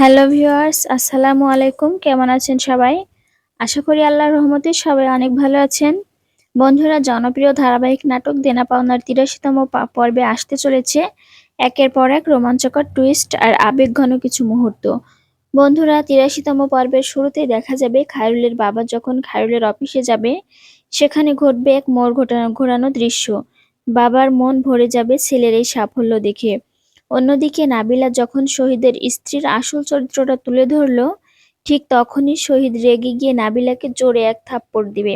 Hello viewers, আসসালামু আলাইকুম। কেমন আছেন সবাই? আশা করি আল্লাহর রহমতে সবাই অনেক ভালো আছেন। বন্ধুরা, জনপ্রিয় ধারাবাহিক নাটক দেনা পাওনার তিরাশিতম পর্বে আসতে চলেছে। একের পর এক রোমাঞ্চকর টুইস্ট আর আবেগঘন কিছু মুহূর্ত। বন্ধুরা, তিরাশিতম পর্বের শুরুতেই দেখা যাবে খায়রুলের বাবা যখন খায়রুলের অফিসে যাবে, সেখানে ঘটবে এক মোড় ঘটানো ঘোরানো দৃশ্য। বাবার মন ভরে যাবে ছেলের এই সাফল্য দেখে। অন্যদিকে নাবিলা যখন শহীদের স্ত্রীর আসল চরিত্রটা তুলে ধরল, ঠিক তখনই শহীদ রেগে গিয়ে নাবিলাকে জোরে এক থাপ্পড় দিবে।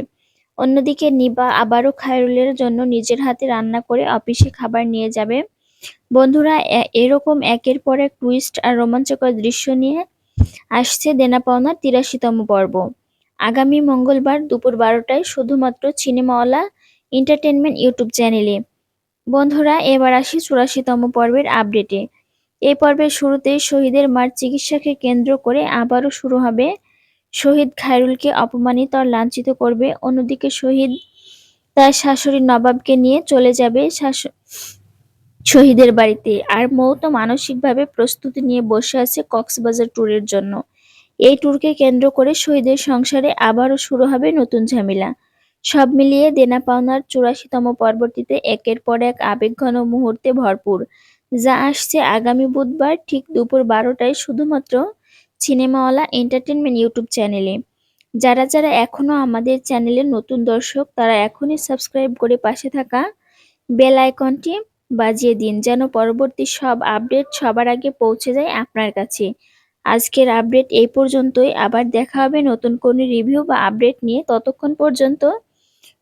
অন্যদিকে নিবা আবারও খায়রুলের জন্য নিজের হাতে রান্না করে অফিসে খাবার নিয়ে যাবে। বন্ধুরা এরকম একের পর এক টুইস্ট আর রোমাঞ্চকর দৃশ্য নিয়ে আসছে দেনা পাওনার তিরাশিতম পর্ব। আগামী মঙ্গলবার দুপুর বারোটায় শুধুমাত্র সিনেমাওয়ালা এন্টারটেনমেন্ট ইউটিউব চ্যানেলে বন্ধুরা, এবার আসি চুরাশিতম পর্বের আপডেটে। এই পর্বের শুরুতে শহীদের মার চিকিৎসাকে কেন্দ্র করে আবারও শুরু হবে। শহীদ খায়রুলকে অপমানিত আর লাঞ্ছিত করবে। অন্যদিকে শহীদ তার শাশুড়ি নবাবকে নিয়ে চলে যাবে শহীদের বাড়িতে। আর মৌ তো মানসিকভাবে প্রস্তুতি নিয়ে বসে আছে কক্সবাজার ট্যুরের জন্য। এই ট্যুরকে কেন্দ্র করে শহীদের সংসারে আবারও শুরু হবে নতুন ঝামেলা। সব মিলিয়ে দেনা পাওনার চুরাশিতম পর্বটিতে একের পর এক আবেগঘন মুহূর্তে ভরপুর। যা আসছে আগামী বুধবার ঠিক দুপুর বারোটায় শুধুমাত্র সিনেমাওয়ালা এন্টারটেনমেন্ট ইউটিউব চ্যানেলে যারা যারা এখনও আমাদের চ্যানেলের নতুন দর্শক, তারা এখনই সাবস্ক্রাইব করে পাশে থাকা বেল আইকনটি বাজিয়ে দিন, যেন পরবর্তী সব আপডেট সবার আগে পৌঁছে যায় আপনার কাছে। আজকের আপডেট এই পর্যন্তই। আবার দেখা হবে নতুন কোনো রিভিউ বা আপডেট নিয়ে। ততক্ষণ পর্যন্ত